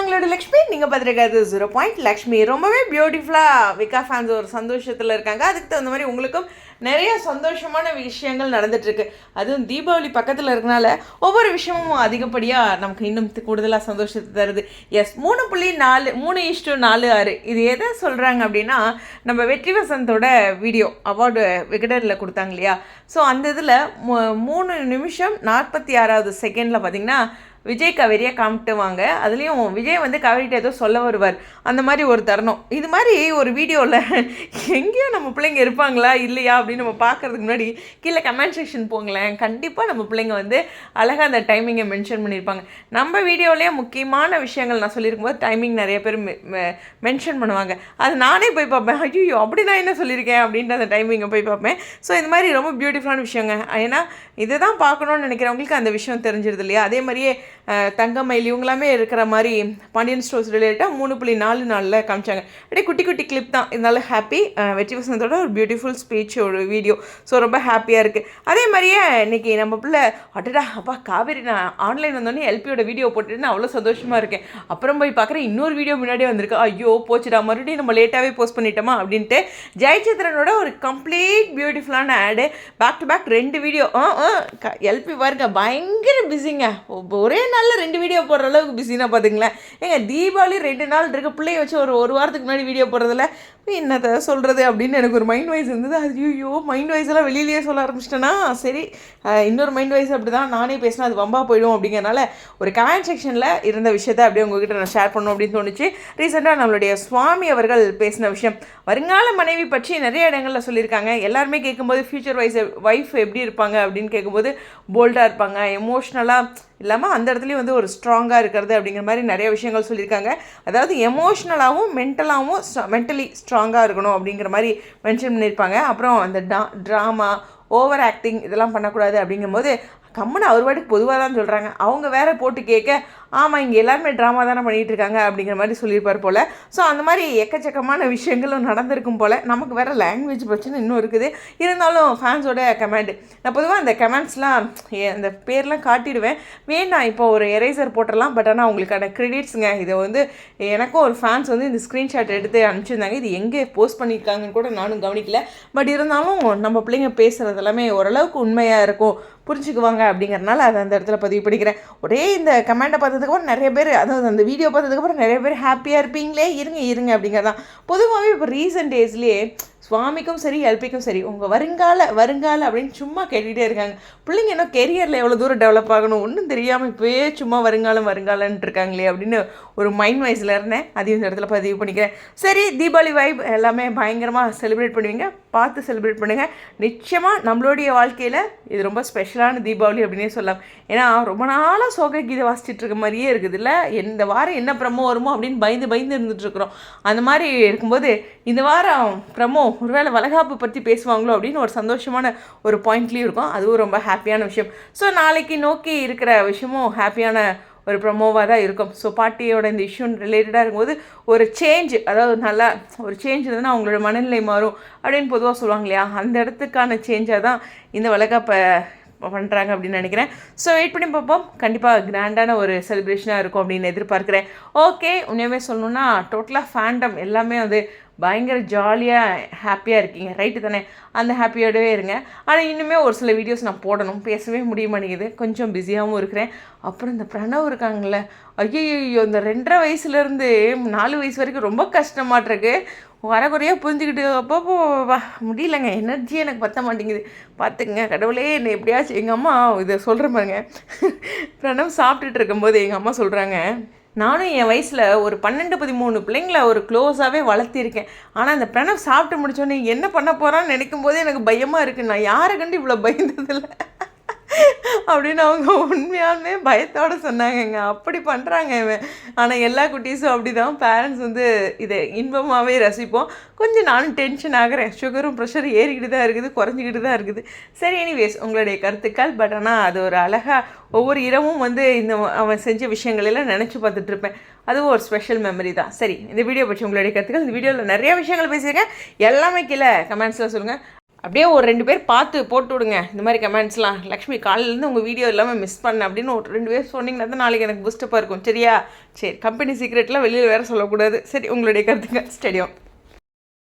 நான் உங்களோட லக்ஷ்மி நீங்கள் பார்த்துருக்காது ஜீரோ பாயிண்ட் லக்ஷ்மி ரொம்பவே பியூட்டிஃபுல்லாக விகா ஃபேன்ஸ் ஒரு சந்தோஷத்தில் இருக்காங்க. அதுக்கு தகுந்த மாதிரி உங்களுக்கும் நிறைய சந்தோஷமான விஷயங்கள் நடந்துட்டுருக்கு. அதுவும் தீபாவளி பக்கத்தில் இருக்கனால ஒவ்வொரு விஷயமும் அதிகப்படியாக நமக்கு இன்னும் கூடுதலாக சந்தோஷத்தை தருது. எஸ் மூணு புள்ளி நாலு மூணு இஷ்டு நாலு ஆறு. இது எதை சொல்கிறாங்க அப்படின்னா நம்ம வெற்றி வசந்தோட வீடியோ அவார்டு விகடனில் கொடுத்தாங்க இல்லையா? ஸோ அந்த இதில் மூணு நிமிஷம் நாற்பத்தி ஆறாவது செகண்டில் பார்த்தீங்கன்னா விஜய் கவேரியை காமிட்டுவாங்க அதுலேயும் விஜய் வந்து கவேரிட்ட ஏதோ சொல்ல வருவார். அந்த மாதிரி ஒரு தருணம். இது மாதிரி ஒரு வீடியோவில் எங்கேயோ நம்ம பிள்ளைங்க இருப்பாங்களா? இல்லையா? அப்படின்னு நம்ம பார்க்கறதுக்கு முன்னாடி கீழே கமெண்ட் செக்ஷன் போங்களேன். கண்டிப்பாக நம்ம பிள்ளைங்க வந்து அழகாக அந்த டைமிங்கை மென்ஷன் பண்ணியிருப்பாங்க. நம்ம வீடியோலேயே முக்கியமான விஷயங்கள் நான் சொல்லியிருக்கும் போது டைமிங் நிறைய பேர் மென்ஷன் பண்ணுவாங்க. அது நானே போய் பார்ப்பேன். ஐயோ அப்படி நான் என்ன சொல்லியிருக்கேன்? அப்படின்ட்டு அந்த டைமிங்கை போய் பார்ப்பேன். ஸோ இது மாதிரி ரொம்ப பியூட்டிஃபுல்லான விஷயங்க. ஏன்னா இதை தான் பார்க்கணுன்னு நினைக்கிறவங்களுக்கு அந்த விஷயம் தெரிஞ்சிருது இல்லையா? அதே மாதிரியே தங்கமயில் இவங்களாமே இருக்கிற மாதிரி பாண்டியன் ஸ்டோர்ஸ் ரிலேட்டாக மூணு புள்ளி நாலு நாளில் காமிச்சாங்க. அப்படியே குட்டி குட்டி கிளிப் தான். இருந்தாலும் ஹாப்பி வெற்றி வசந்தோட ஒரு பியூட்டிஃபுல் ஸ்பீச் ஒரு வீடியோ ஸோ ரொம்ப ஹாப்பியாக இருக்குது அதே மாதிரியே இன்னைக்கு நம்ம பிள்ளை அடடா அப்பா காவேரி நான் ஆன்லைன் வந்தோடனே எல்பியோட வீடியோ போட்டுட்டு நான் அவ்வளோ சந்தோஷமாக இருக்கேன். அப்புறம் போய் பார்க்குறேன் இன்னொரு வீடியோ முன்னாடியே வந்திருக்கு. ஐயோ போச்சுடா மறுபடியும் நம்ம லேட்டாகவே போஸ்ட் பண்ணிட்டோமா அப்படின்ட்டு ஜெயச்சந்திரனோட ஒரு கம்ப்ளீட் பியூட்டிஃபுல்லான ஆடு பேக் டு பேக் ரெண்டு வீடியோ எல்பி பாருங்க பயங்கர பிஸிங்க ஒரே நாளில் ரெண்டு வீடியோ போடுற அளவுக்கு பிஸினா பார்த்துங்களேன் ஏங்க தீபாவளி ரெண்டு நாள் இருக்க. பிள்ளைய வச்சு ஒரு ஒரு வாரத்துக்கு முன்னாடி வீடியோ என்னத்த என்னத்தை சொல்கிறது அப்படின்னு எனக்கு ஒரு மைண்ட் வாய்ஸ் இருந்தது. அது ஐயோ மைண்ட் வைஸ் எல்லாம் வெளியிலேயே சொல்ல ஆரம்பிச்சிட்டேன்னா சரி இன்னொரு மைண்ட் வாய்ஸ் அப்படி தான் நானே பேசினா அது வம்பா போயிடும் அப்படிங்கிறனால ஒரு கமெண்ட் செக்ஷனில் இருந்த விஷயத்தை அப்படியே உங்ககிட்ட நான் ஷேர் பண்ணணும் அப்படின்னு தோணுச்சு. ரீசெண்டாக நம்மளுடைய சுவாமி அவர்கள் பேசின விஷயம். வருங்கால மனைவி பற்றி நிறைய இடங்களில் சொல்லியிருக்காங்க. எல்லாருமே கேட்கும்போது ஃப்யூச்சர் வைஸ் ஒய்ஃப் எப்படி இருப்பாங்க அப்படின்னு கேட்கும்போது போல்டாக இருப்பாங்க. எமோஷ்னலாக இல்லாமல் அந்த இடத்துலையும் வந்து ஒரு ஸ்ட்ராங்காக இருக்கிறது அப்படிங்கிற மாதிரி நிறைய விஷயங்கள் சொல்லியிருக்காங்க. அதாவது எமோஷ்னலாகவும் மென்டலாகவும் மென்டலி ஸ்ட்ராங்காக இருக்கணும் அப்படிங்கிற மாதிரி மென்ஷன் பண்ணியிருப்பாங்க. அப்புறம் அந்த டா ட்ராமா ஓவர் ஆக்டிங் இதெல்லாம் பண்ணக்கூடாது அப்படிங்கும்போது கம்முன்னு அவர் பாட்டுக்கு பொதுவாக தான் சொல்கிறாங்க அவங்க வேற போட்டு கேட்க ஆமாம் இங்கே எல்லாருமே ட்ராமா தானே பண்ணிகிட்டு இருக்காங்க அப்படிங்கிற மாதிரி சொல்லியிருப்பார் போல். ஸோ அந்த மாதிரி எக்கச்சக்கமான விஷயங்களும் நடந்திருக்கும் போல். நமக்கு வேறு லாங்குவேஜ் பிரச்சனை இன்னும் இருக்குது. இருந்தாலும் ஃபேன்ஸோட கமெண்ட் நான் பொதுவாக அந்த கமெண்ட்ஸ்லாம் அந்த பேர்லாம் காட்டிடுவேன். வேண்டாம் இப்போ ஒரு எரேசர் போட்டுடலாம். பட் ஆனால் அவங்களுக்கான கிரெடிட்ஸுங்க இதை வந்து எனக்கும் ஒரு ஃபேன்ஸ் வந்து இந்த ஸ்க்ரீன்ஷாட் எடுத்து அனுப்பிச்சிருந்தாங்க. இது எங்கே போஸ்ட் பண்ணியிருக்காங்கன்னு கூட நானும் கவனிக்கல. பட் இருந்தாலும் நம்ம பிள்ளைங்க பேசுகிறது எல்லாமே ஓரளவுக்கு உண்மையாக இருக்கும். புரிஞ்சுக்குவாங்க அப்படிங்கிறனால அதை அந்த இடத்துல பதிவு பண்ணிக்கிறேன். ஒரே இந்த கமெண்ட்டை பார்த்ததுக்கப்புறம் நிறைய பேர் அதாவது அந்த வீடியோ பார்த்ததுக்கப்புறம் நிறைய பேர் ஹாப்பியாக இருப்பீங்களே இருங்க இருங்க அப்படிங்கிறதான் பொதுவாகவே இப்போ ரீசெண்ட் டேஸ்லேயே சுவாமிக்கும் சரி எல்பிக்கும் சரி உங்கள் வருங்கால வருங்கால அப்படின்னு சும்மா கேட்டுகிட்டே இருக்காங்க. பிள்ளைங்க இன்னும் கெரியரில் எவ்வளோ தூரம் டெவலப் ஆகணும்? ஒன்றும் தெரியாமல் இப்போயே சும்மா வருங்காலம் வருங்காலன்ட்டு இருக்காங்களே அப்படின்னு ஒரு மைண்ட் வைஸில் இருந்தேன். அதையும் இந்த இடத்துல பதிவு பண்ணிக்கிறேன். சரி தீபாவளி வைப் எல்லாமே பயங்கரமாக செலிப்ரேட் பண்ணுவீங்க. பார்த்து செலிப்ரேட் பண்ணுங்கள் நிச்சயமாக நம்மளுடைய வாழ்க்கையில் இது ரொம்ப ஸ்பெஷலான தீபாவளி அப்படின்னே சொல்லலாம். ஏன்னா ரொம்ப நாளாக சோக கீதை வாசிச்சுட்டு இருக்க மாதிரியே இருக்குது இல்லை இந்த வாரம் என்ன ப்ரமோ வருமோ அப்படின்னு பயந்து பயந்து இருந்துகிட்ருக்குறோம் அந்த மாதிரி இருக்கும்போது இந்த வாரம் ப்ரமோ ஒருவேளை வளகாப்பு பற்றி பேசுவாங்களோ அப்படின்னு ஒரு சந்தோஷமான ஒரு பாயிண்ட்லேயும் இருக்கும். அதுவும் ரொம்ப ஹாப்பியான விஷயம். ஸோ நாளைக்கு நோக்கி இருக்கிற விஷயமும் ஹாப்பியான ஒரு ப்ரொமோவாக தான் இருக்கும். ஸோ பாட்டியோட இந்த இஷ்யூ ரிலேட்டடாக இருக்கும்போது ஒரு சேஞ்ச் அதாவது நல்லா ஒரு சேஞ்ச் இருந்ததுன்னா அவங்களோட மனநிலை மாறும் அப்படின்னு பொதுவாக சொல்லுவாங்க இல்லையா? அந்த இடத்துக்கான சேஞ்சாக தான் இந்த வளகாப்பை பண்ணுறாங்க அப்படின்னு நினைக்கிறேன். ஸோ வெயிட் பண்ணி பார்ப்போம். கண்டிப்பாக கிராண்டான ஒரு செலிப்ரேஷனாக இருக்கும் அப்படின்னு எதிர்பார்க்குறேன். ஓகே உண்மையாகவே சொல்லணுன்னா டோட்டலாக ஃபேண்டம் எல்லாமே வந்து பயங்கர ஜாலியாக ஹாப்பியாக இருக்கீங்க. ரைட்டு தானே? அந்த ஹாப்பியோடவே இருங்க. ஆனால் இன்னுமே ஒரு சில வீடியோஸ் நான் போடணும். பேசவே முடிய மாட்டேங்குது. கொஞ்சம் பிஸியாகவும் இருக்கிறேன். அப்புறம் இந்த பிரணவ் இருக்காங்கல்ல. ஐயோ இந்த ரெண்டரை வயசுலேருந்து நாலு வயசு வரைக்கும் ரொம்ப கஷ்டமாட்டிருக்கு. வரக்குறையாக புரிஞ்சுக்கிட்டு அப்பப்போ வா முடியலங்க. எனர்ஜி எனக்கு பற்ற மாட்டேங்குது. பார்த்துங்க கடவுளே என்னை எப்படியாச்சும் எங்கள் அம்மா இதை சொல்கிற பாருங்க. பிரணவ் சாப்பிட்டுட்டு இருக்கும்போது எங்கள் அம்மா சொல்கிறாங்க நானும் என் வயசில் ஒரு பன்னெண்டு பதிமூணு பிள்ளைங்களை ஒரு க்ளோஸாகவே வளர்த்திருக்கேன். ஆனால் அந்த பிரணவ் சாப்பிட்டு முடிச்சோடனே என்ன பண்ண போகிறான்னு நினைக்கும் போதே எனக்கு பயமாக இருக்குது நான் யாரை கண்டு இவ்வளோ பயந்ததில்லை? அப்படின்னு அவங்க உண்மையாலுமே பயத்தோடு சொன்னாங்கங்க. அப்படி பண்ணுறாங்க இவன். ஆனால் எல்லா குட்டீஸும் அப்படி தான் பேரண்ட்ஸ் வந்து இதை இன்பமாகவே ரசிப்போம். கொஞ்சம் நானும் டென்ஷன் ஆகிறேன். சுகரும் ப்ரெஷர் ஏறிக்கிட்டு தான் இருக்குது குறைஞ்சிக்கிட்டு தான் இருக்குது. சரி எனிவேஸ் உங்களுடைய கருத்துக்கள். பட் ஆனால் அது ஒரு அழகாக ஒவ்வொரு இரவும் வந்து இந்த அவன் செஞ்ச விஷயங்களெல்லாம் நினச்சி பார்த்துட்டு இருப்பேன். அதுவும் ஒரு ஸ்பெஷல் மெமரி தான். சரி இந்த வீடியோ பற்றி உங்களுடைய கருத்துக்கள். இந்த வீடியோவில் நிறைய விஷயங்கள் பேசியிருக்கேன். எல்லாமே கீழே கமெண்ட்ஸில் சொல்லுங்கள் அப்படியே ஒரு ரெண்டு பேர் பார்த்து போட்டு விடுங்க. இந்த மாதிரி கமெண்ட்ஸ்லாம் லக்ஷ்மி காலையிலேருந்து உங்கள் வீடியோ இல்லாமல் மிஸ் பண்ண அப்படின்னு ஒரு ரெண்டு பேர் சொன்னீங்கன்னா தான் நாளைக்கு எனக்கு பூஸ்டப்பாக இருக்கும். சரியா? சரி கம்பெனி சீக்ரெட்லாம் வெளியில் வேறு சொல்லக்கூடாது. சரி உங்களுடைய கருத்துங்க ஸ்டேடியம்